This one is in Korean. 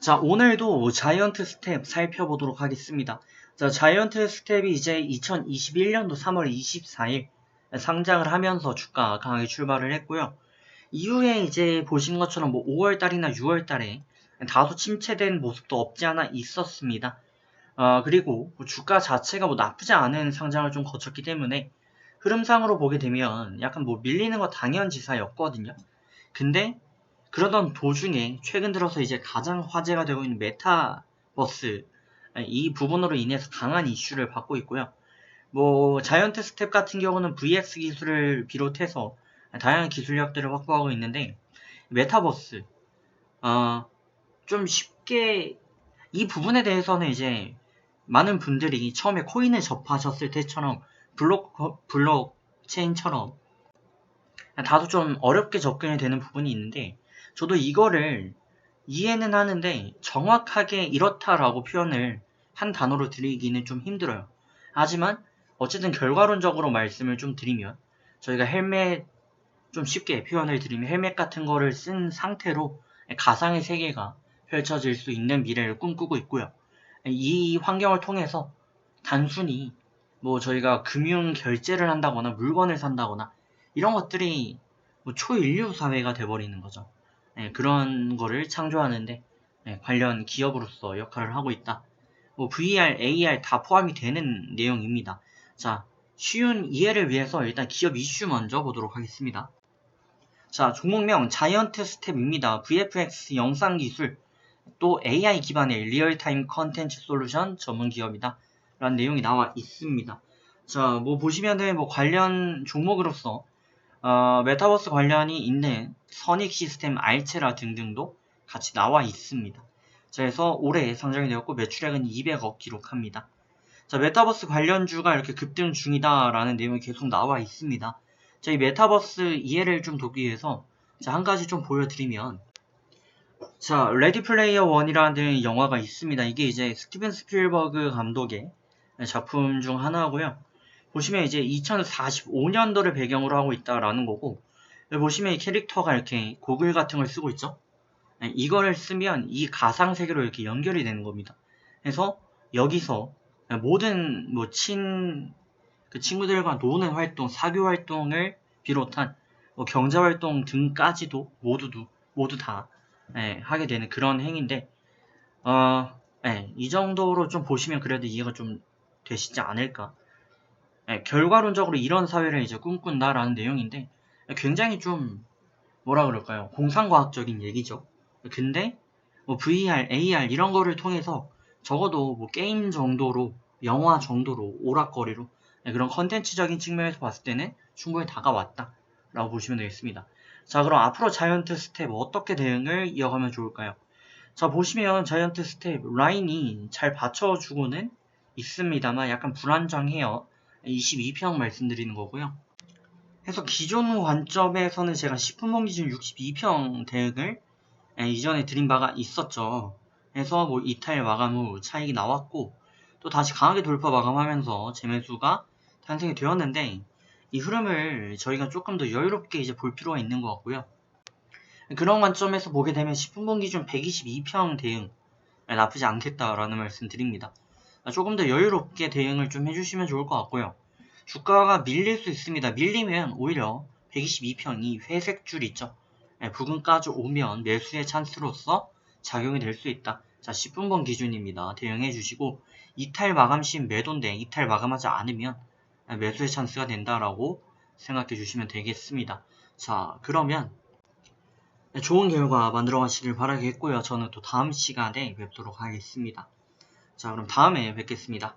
자, 오늘도 자이언트 스텝 살펴보도록 하겠습니다. 자, 자이언트 스텝이 이제 2021년도 3월 24일 상장을 하면서 주가 강하게 출발을 했고요. 이후에 이제 보신 것처럼 뭐 5월달이나 6월달에 다소 침체된 모습도 없지 않아 있었습니다. 어, 그리고 뭐 주가 자체가 뭐 나쁘지 않은 상장을 좀 거쳤기 때문에 흐름상으로 보게 되면 약간 뭐 밀리는 거 당연지사였거든요. 근데 그러던 도중에 최근 들어서 이제 가장 화제가 되고 있는 메타버스 이 부분으로 인해서 강한 이슈를 받고 있고요. 뭐 자이언트 스텝 같은 경우는 VX 기술을 비롯해서 다양한 기술력들을 확보하고 있는데 메타버스 어, 좀 쉽게 이 부분에 대해서는 이제 많은 분들이 처음에 코인을 접하셨을 때처럼 블록 블록체인처럼 다소 좀 어렵게 접근이 되는 부분이 있는데 저도 이거를 이해는 하는데 정확하게 이렇다라고 표현을 한 단어로 드리기는 좀 힘들어요. 하지만 어쨌든 결과론적으로 말씀을 좀 드리면 저희가 헬멧 좀 쉽게 표현을 드리면 헬멧 같은 거를 쓴 상태로 가상의 세계가 펼쳐질 수 있는 미래를 꿈꾸고 있고요. 이 환경을 통해서 단순히 뭐 저희가 금융 결제를 한다거나 물건을 산다거나 이런 것들이 뭐 초인류 사회가 돼버리는 거죠. 네, 그런 거를 창조하는데 네, 관련 기업으로서 역할을 하고 있다. 뭐 VR, AR 다 포함이 되는 내용입니다. 자, 쉬운 이해를 위해서 일단 기업 이슈 먼저 보도록 하겠습니다. 자, 종목명 자이언트 스텝입니다. VFX 영상 기술 또 AI 기반의 리얼타임 컨텐츠 솔루션 전문 기업이다. 라는 내용이 나와 있습니다. 자, 뭐 보시면은 뭐 관련 종목으로서 어, 메타버스 관련이 있는 선익 시스템 알체라 등등도 같이 나와 있습니다. 자, 그래서 올해 상장이 되었고 매출액은 200억 기록합니다. 자, 메타버스 관련주가 이렇게 급등 중이다라는 내용이 계속 나와 있습니다. 자, 이 메타버스 이해를 좀 돕기 위해서 자, 한 가지 좀 보여드리면 자, 레디 플레이어 1이라는 영화가 있습니다. 이게 이제 스티븐 스필버그 감독의 작품 중 하나고요. 보시면 이제 2045년도를 배경으로 하고 있다라는 거고 보시면 이 캐릭터가 이렇게 고글 같은 걸 쓰고 있죠. 네, 이거를 쓰면 이 가상 세계로 이렇게 연결이 되는 겁니다. 그래서 여기서 모든 뭐 친 그 친구들과 노는 활동, 사교 활동을 비롯한 뭐 경제 활동 등까지도 모두도 모두 다 네, 하게 되는 그런 행인데 어, 네, 이 정도로 좀 보시면 그래도 이해가 좀 되시지 않을까 네, 결과론적으로 이런 사회를 이제 꿈꾼다라는 내용인데 굉장히 좀 뭐라 그럴까요? 공상과학적인 얘기죠. 근데 뭐 VR, AR 이런 거를 통해서 적어도 뭐 게임 정도로 영화 정도로 오락거리로 네, 그런 컨텐츠적인 측면에서 봤을 때는 충분히 다가왔다 라고 보시면 되겠습니다. 자 그럼 앞으로 자이언트 스텝 어떻게 대응을 이어가면 좋을까요? 자 보시면 자이언트 스텝 라인이 잘 받쳐주고는 있습니다만 약간 불안정해요. 22평 말씀드리는 거고요. 그래서 기존 관점에서는 제가 10분봉 기준 62평 대응을 이전에 드린 바가 있었죠. 그래서 뭐 이탈 마감 후 차익이 나왔고 또 다시 강하게 돌파 마감하면서 재매수가 탄생이 되었는데 이 흐름을 저희가 조금 더 여유롭게 이제 볼 필요가 있는 것 같고요. 그런 관점에서 보게 되면 10분봉 기준 122평 대응 나쁘지 않겠다라는 말씀 드립니다. 조금 더 여유롭게 대응을 좀 해주시면 좋을 것 같고요. 주가가 밀릴 수 있습니다. 밀리면 오히려 122평이 회색 줄 있죠. 네, 부근까지 오면 매수의 찬스로서 작용이 될 수 있다. 자, 10분번 기준입니다. 대응해 주시고 이탈 마감 시 매도인데 이탈 마감하지 않으면 매수의 찬스가 된다라고 생각해 주시면 되겠습니다. 자, 그러면 좋은 결과 만들어 가시길 바라겠고요. 저는 또 다음 시간에 뵙도록 하겠습니다. 자, 그럼 다음에 뵙겠습니다.